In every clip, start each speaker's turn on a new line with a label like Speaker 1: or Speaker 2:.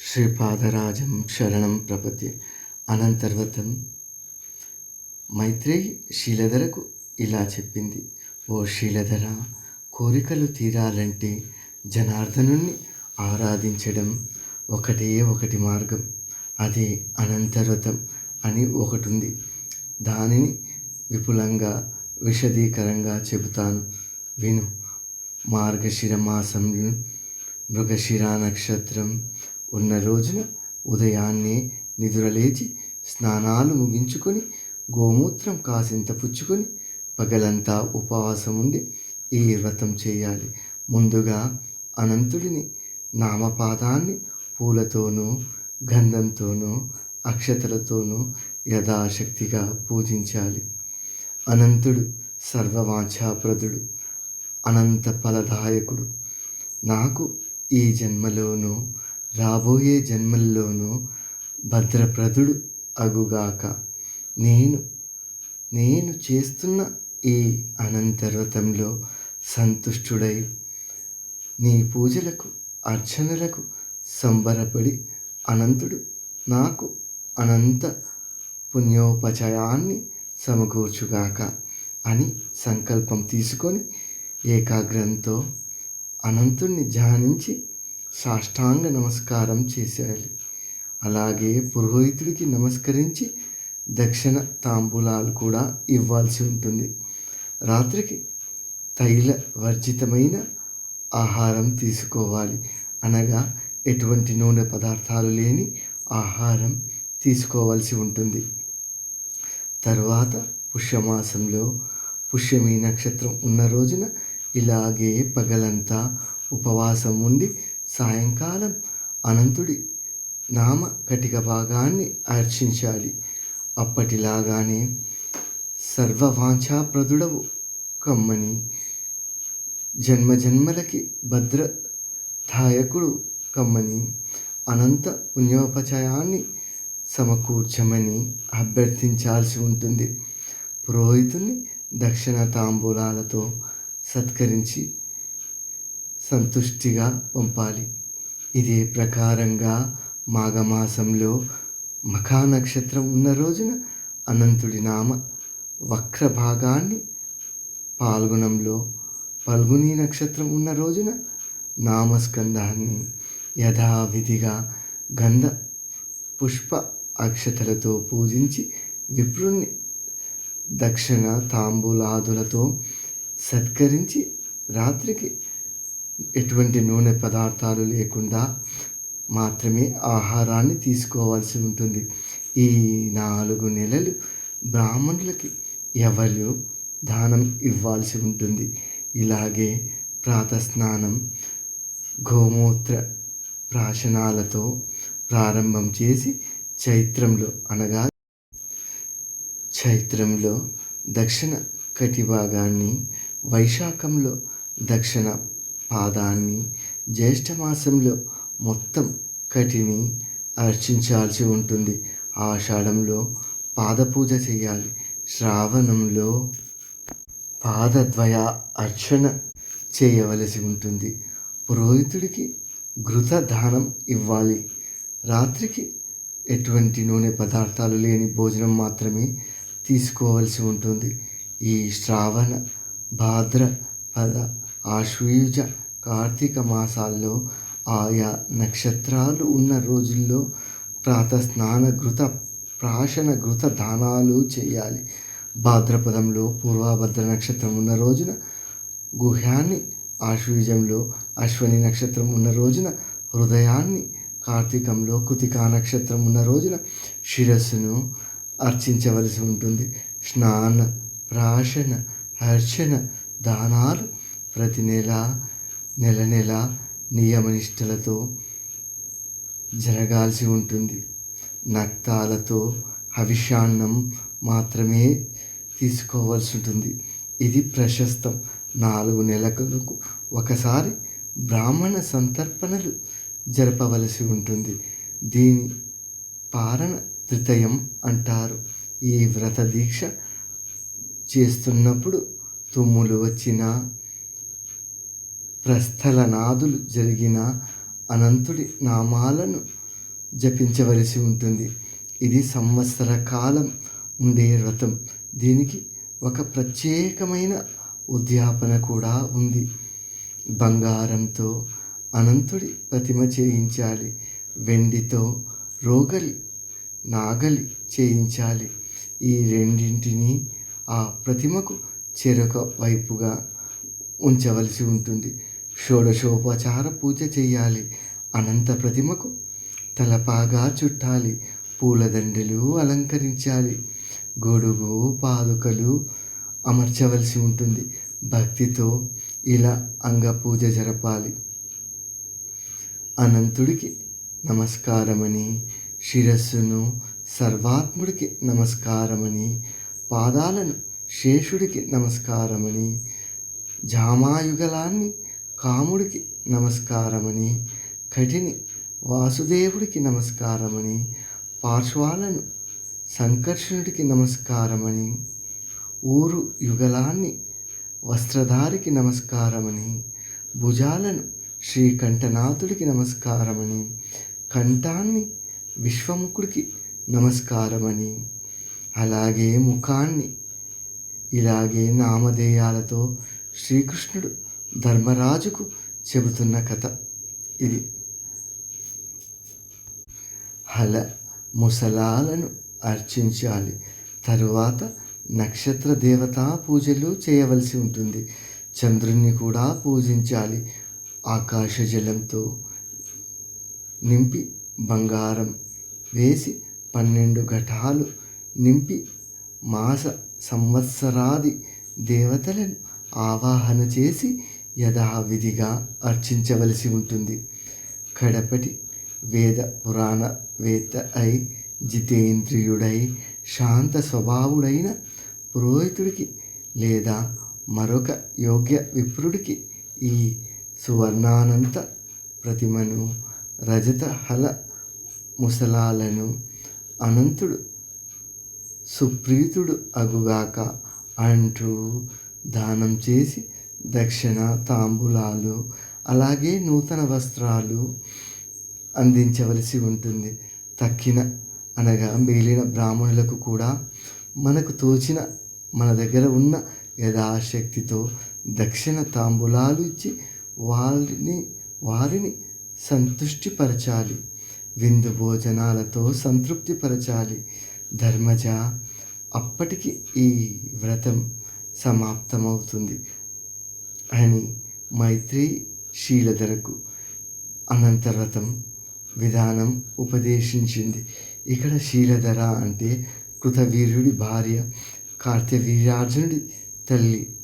Speaker 1: శ్రీపాదరాజం శరణం ప్రపతి అనంతర్వతం మైత్రేయి శీలధరకు ఇలా చెప్పింది ఓ శీలధర కోరికలు తీరాలంటే జనార్దనుణ్ణి ఆరాధించడం ఒకటే ఒకటి మార్గం. అదే అనంతర్వతం అని ఒకటి ఉంది దానిని విపులంగా విశదీకరంగా చెబుతాను. విను మార్గశిర మాసం మృగశిర నక్షత్రం ఉన్న రోజున ఉదయాన్నే నిద్రలేచి స్నానాలు ముగించుకొని గోమూత్రం కాసింత పుచ్చుకొని పగలంతా ఉపవాసం ఉండి ఈ వ్రతం చేయాలి. ముందుగా అనంతుడిని నామపాదాన్ని పూలతోనూ గంధంతోనూ అక్షతలతోనూ యథాశక్తిగా పూజించాలి. అనంతుడు సర్వవాంఛాప్రదుడు అనంత ఫలదాయకుడు. నాకు ఈ జన్మలోనూ రాబోయే జన్మల్లోనూ భద్రప్రదుడు అగుగాక. నేను నేను చేస్తున్న ఈ అనంతవ్రతంలో సంతుష్టుడై నీ పూజలకు అర్చనలకు సంబరపడి అనంతుడు నాకు అనంత పుణ్యోపచయాన్ని సమకూర్చుగాక అని సంకల్పం తీసుకొని ఏకాగ్రంతో అనంతుణ్ణి ధ్యానించి సాష్టాంగ నమస్కారం చేసేయాలి. అలాగే పురోహితుడికి నమస్కరించి దక్షిణ తాంబూలాలు కూడా ఇవ్వాల్సి ఉంటుంది. రాత్రికి తైల వర్జితమైన ఆహారం తీసుకోవాలి. అనగా ఎటువంటి నూనె పదార్థాలు లేని ఆహారం తీసుకోవాల్సి ఉంటుంది. తర్వాత పుష్యమాసంలో పుష్యమి నక్షత్రం ఉన్న రోజున ఇలాగే పగలంతా ఉపవాసం ఉండి సాయంకాలం అనంతుడి నామ కటిక భాగాన్ని అర్చించాలి. అప్పటిలాగానే సర్వవాంఛాప్రదుడవు కమ్మని జన్మజన్మలకి భద్రదాయకుడు కమ్మని అనంత పుణ్యోపచయాన్ని సమకూర్చమని అభ్యర్థించాల్సి ఉంటుంది. పురోహితుని దక్షిణ తాంబూలాలతో సత్కరించి సంతుష్టిగా పంపాలి. ఇదే ప్రకారంగా మాఘమాసంలో మఖా నక్షత్రం ఉన్న రోజున అనంతుడి నామ వక్ర భాగాన్ని పాల్గొనంలో పల్గుని నక్షత్రం ఉన్న రోజున నామస్కందాన్ని యథావిధిగా గంధ పుష్ప అక్షతలతో పూజించి విప్రుణ్ణి దక్షిణ తాంబూలాదులతో సత్కరించి రాత్రికి ఎటువంటి నూనె పదార్థాలు లేకుండా మాత్రమే ఆహారాన్ని తీసుకోవాల్సి ఉంటుంది. ఈ నాలుగు నెలలు బ్రాహ్మణులకి ఎవరు దానం ఇవ్వాల్సి ఉంటుంది? ఇలాగే ప్రాతస్నానం గోమూత్ర ప్రాశనాలతో ప్రారంభం చేసి చైత్రంలో అనగా చైత్రంలో దక్షిణ కటిభాగాన్ని వైశాఖంలో దక్షిణ పాదాన్ని జ్యేష్ఠమాసంలో మొత్తం కటిని అర్చించాల్సి ఉంటుంది. ఆషాఢంలో పాదపూజ చేయాలి. శ్రావణంలో పాదద్వయ అర్చన చేయవలసి ఉంటుంది. పురోహితుడికి ఘృత దానం ఇవ్వాలి. రాత్రికి ఎటువంటి నూనె పదార్థాలు లేని భోజనం మాత్రమే తీసుకోవలసి ఉంటుంది. ఈ శ్రావణ భాద్ర ఆశ్వీజ ఆశ్వయుజ కార్తీక మాసాల్లో ఆయా నక్షత్రాలు ఉన్న రోజుల్లో ప్రాతస్నాన ఘృత ప్రాశన ఘృత దానాలు చేయాలి. భాద్రపదంలో పూర్వభద్ర నక్షత్రం ఉన్న రోజున గుహ్యాన్ని ఆశ్వీజంలో అశ్వని నక్షత్రం ఉన్న రోజున హృదయాన్ని కార్తీకంలో కృతికా నక్షత్రం ఉన్న రోజున శిరస్సును అర్చించవలసి ఉంటుంది. స్నాన ప్రాశన హర్షణ దానాలు ప్రతి నెల నెల నెల నియమనిష్టలతో జరగాల్సి ఉంటుంది. నక్తాలతో హవిషాన్నం మాత్రమే తీసుకోవాల్సి ఉంటుంది. ఇది ప్రశస్తం. నాలుగు నెలలకు ఒకసారి బ్రాహ్మణ సంతర్పణలు జరపవలసి ఉంటుంది. దీని పారణ తృతయం అంటారు. ఈ వ్రత దీక్ష చేస్తున్నప్పుడు తుమ్ములు వచ్చిన ప్రస్థలనాదులు జరిగిన అనంతుడి నామాలను జపించవలసి ఉంటుంది. ఇది సంవత్సర కాలం ఉండే వ్రతం. దీనికి ఒక ప్రత్యేకమైన ఉద్యాపన కూడా ఉంది. బంగారంతో అనంతుడి ప్రతిమ చేయించాలి. వెండితో రోగలి నాగలి చేయించాలి. ఈ రెండింటిని ఆ ప్రతిమకు చెరొక వైపుగా ఉంచవలసి ఉంటుంది. షోడశోపచార పూజ చేయాలి అనంత ప్రతిమకు తలపాగా చుట్టాలి. పూలదండలు అలంకరించాలి. గొడుగు పాదుకలు అమర్చవలసి ఉంటుంది. భక్తితో ఇలా అంగపూజ జరపాలి. అనంతుడికి నమస్కారమని శిరస్సును సర్వాత్ముడికి నమస్కారమని పాదాలను శేషుడికి నమస్కారమని జామాయుగలాన్ని కాముడికి నమస్కారమని కటిని వాసుదేవుడికి నమస్కారమని పార్శ్వాలను సంకర్షణుడికి నమస్కారమని ఊరు యుగలాన్ని వస్త్రధారికి నమస్కారమని భుజాలను శ్రీకంఠనాథుడికి నమస్కారమని కంఠాన్ని విశ్వముఖుడికి నమస్కారమని అలాగే ముఖాన్ని ఇలాగే నామధేయాలతో శ్రీకృష్ణుడు ధర్మరాజుకు చెబుతున్న కథ ఇది. హల ముసలాలను అర్చించాలి. తరువాత నక్షత్ర దేవతా పూజలు చేయవలసి ఉంటుంది. చంద్రుణ్ణి కూడా పూజించాలి. ఆకాశ జలంతో నింపి బంగారం వేసి పన్నెండు ఘటాలు నింపి మాస సంవత్సరాది దేవతలను ఆవాహన చేసి యథావిధిగా అర్చించవలసి ఉంటుంది. కడపటి వేద పురాణ వేత్త అయి జితేంద్రియుడై శాంత స్వభావుడైన పురోహితుడికి లేదా మరొక యోగ్య విప్రుడికి ఈ సువర్ణానంత ప్రతిమను రజత హల ముసలాలను అనంతుడు సుప్రీతుడు అగుగాక అంటూ దానం చేసి దక్షిణ తాంబూలాలు అలాగే నూతన వస్త్రాలు అందించవలసి ఉంటుంది. తక్కిన అనగా మిగిలిన బ్రాహ్మణులకు కూడా మనకు తోచిన మన దగ్గర ఉన్న యథాశక్తితో దక్షిణ తాంబూలాలు ఇచ్చి వారిని వారిని సంతృష్టిపరచాలి. విందు భోజనాలతో సంతృప్తిపరచాలి. ధర్మజ అప్పటికి ఈ వ్రతం సమాప్తమవుతుంది. అని మైత్రి శీలధరకు అనంతరథం విధానం ఉపదేశించింది. ఇక్కడ శీలధర అంటే కృతవీర్యుడి భార్య కార్తవీర్యార్జునుడి తల్లి.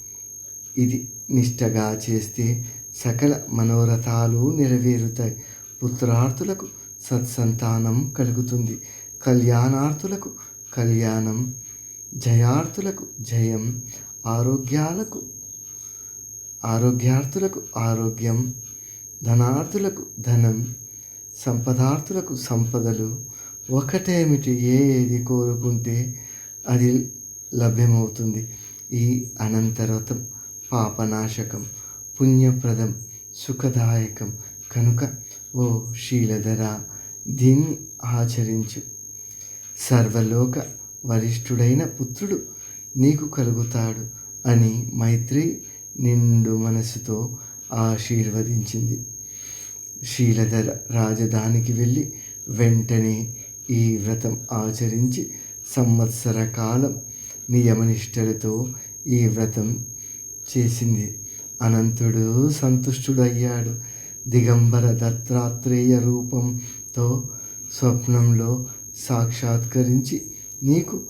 Speaker 1: ఇది నిష్టగా చేస్తే సకల మనోరథాలు నెరవేరుతాయి. పుత్రార్థులకు సత్సంతానం కలుగుతుంది. కళ్యాణార్థులకు కళ్యాణం జయార్థులకు జయం ఆరోగ్యాలకు ఆరోగ్యార్థులకు ఆరోగ్యం ధనార్థులకు ధనం సంపదార్థులకు సంపదలు ఒకటేమిటి ఏది కోరుకుంటే అది లభ్యమవుతుంది. ఈ అనంతరతం పాపనాశకం పుణ్యప్రదం సుఖదాయకం. కనుక ఓ శీలధర దీన్ని ఆచరించు. సర్వలోక వరిష్ఠుడైన పుత్రుడు నీకు కలుగుతాడు అని మైత్రి నిండు మనసుతో ఆశీర్వదించింది. శీలధర రాజధానికి వెళ్ళి వెంటనే ఈ వ్రతం ఆచరించి సంవత్సర కాలం నియమనిష్టలతో ఈ వ్రతం చేసింది. అనంతుడు సంతుష్టుడయ్యాడు. దిగంబర దత్తాత్రేయ రూపంతో స్వప్నంలో సాక్షాత్కరించి నీకు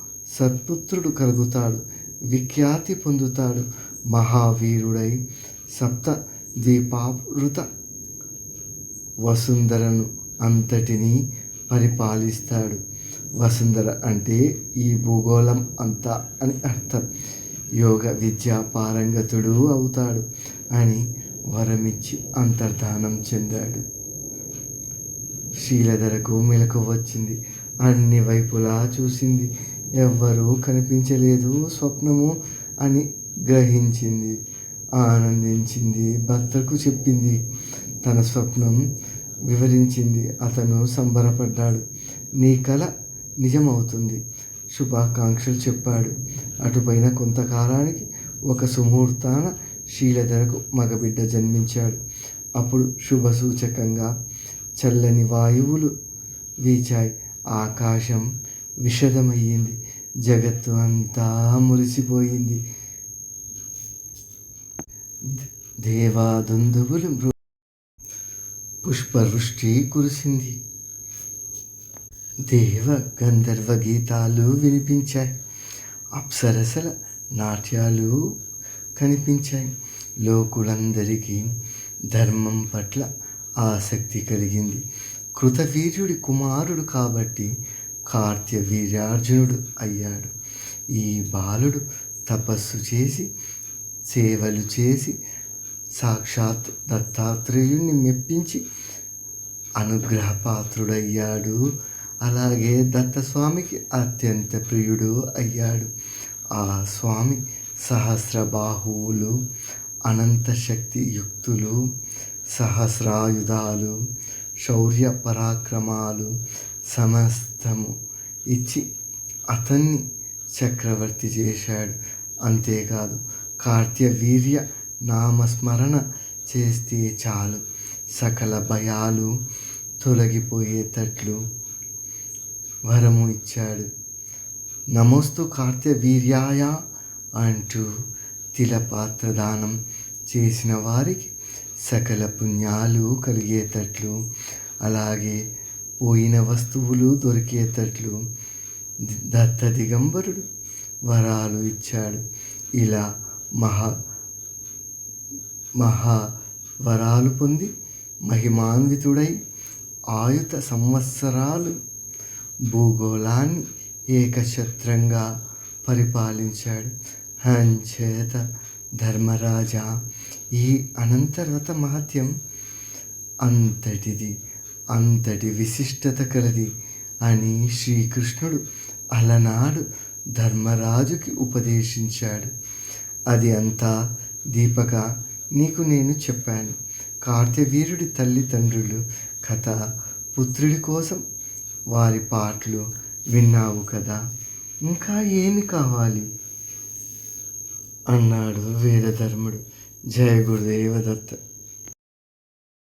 Speaker 1: సత్పుత్రుడు కలుగుతాడు విఖ్యాతి పొందుతాడు. మహావీరుడై సప్త దీపావృత వసుంధరను అంతటిని పరిపాలిస్తాడు. వసుంధర అంటే ఈ భూగోళం అంతా అని అర్థం. యోగ విద్యా పారంగతుడు అవుతాడు అని వరమిచ్చి అంతర్ధానం చెందాడు. శీలధరకు మెలకు వచ్చింది. అన్ని వైపులా చూసింది. ఎవ్వరూ కనిపించలేదు. స్వప్నము అని గ్రహించింది ఆనందించింది భర్తకు చెప్పింది తన స్వప్నం వివరించింది అతను సంబరపడ్డాడు. నీ కల నిజమవుతుంది శుభాకాంక్షలు చెప్పాడు. అటుపైన కొంతకాలానికి ఒక సుముహూర్తాన శీలధరకు మగబిడ్డ జన్మించాడు. అప్పుడు శుభ సూచకంగా చల్లని వాయువులు వీచాయి. ఆకాశం విషదమయ్యింది జగత్తు అంతా మురిసిపోయింది. దేవాదుందువులు మృ పుష్పవృష్టి కురిసింది. దేవ గంధర్వ గీతాలు వినిపించాయి. అప్సరసల నాట్యాలు కనిపించాయి. లోకులందరికీ ధర్మం పట్ల ఆసక్తి కలిగింది. కృతవీర్యుడి కుమారుడు కాబట్టి కార్త్య వీర్యార్జునుడు అయ్యాడు. ఈ బాలుడు తపస్సు చేసి సేవలు చేసి సాక్షాత్ దత్తాత్రేయుణ్ణి మెప్పించి అనుగ్రహపాత్రుడయ్యాడు. అలాగే దత్తస్వామికి అత్యంత ప్రియుడు అయ్యాడు. ఆ స్వామి సహస్రబాహువులు అనంత శక్తి యుక్తులు సహస్రాయుధాలు శౌర్య పరాక్రమాలు సమస్తము ఇచ్చి అతన్ని చక్రవర్తి చేశాడు. అంతేకాదు కార్త్యవీర్య నామస్మరణ చేస్తే చాలు. సకల భయాలు తొలగిపోయేటట్లు వరము ఇచ్చాడు. నమోస్తు కార్త్యవీర్యాయ అంటూ తిలపాత్ర దానం చేసిన వారికి సకల పుణ్యాలు కలిగేటట్లు అలాగే పోయిన వస్తువులు దొరికేటట్లు దత్త దిగంబరుడు వరాలు ఇచ్చాడు. ఇలా మహా మహా వరాలు పొంది మహిమాన్వితుడై ఆయుత సంవత్సరాలు భూగోళాన్ని ఏకఛత్రంగా పరిపాలించాడు. హంచేత ధర్మరాజా ఈ అనంతరత మహత్యం అంతటిది అంతటి విశిష్టత కలది అని శ్రీకృష్ణుడు అలనాడు ధర్మరాజుకి ఉపదేశించాడు. అది అంతా దీపక నీకు నేను చెప్పాను. కార్తవీరుడి తల్లిదండ్రులు కథ పుత్రుడి కోసం వారి పాటలు విన్నావు కదా. ఇంకా ఏమి కావాలి? అన్నాడు వేదధర్ముడు. జయ గురుదేవదత్త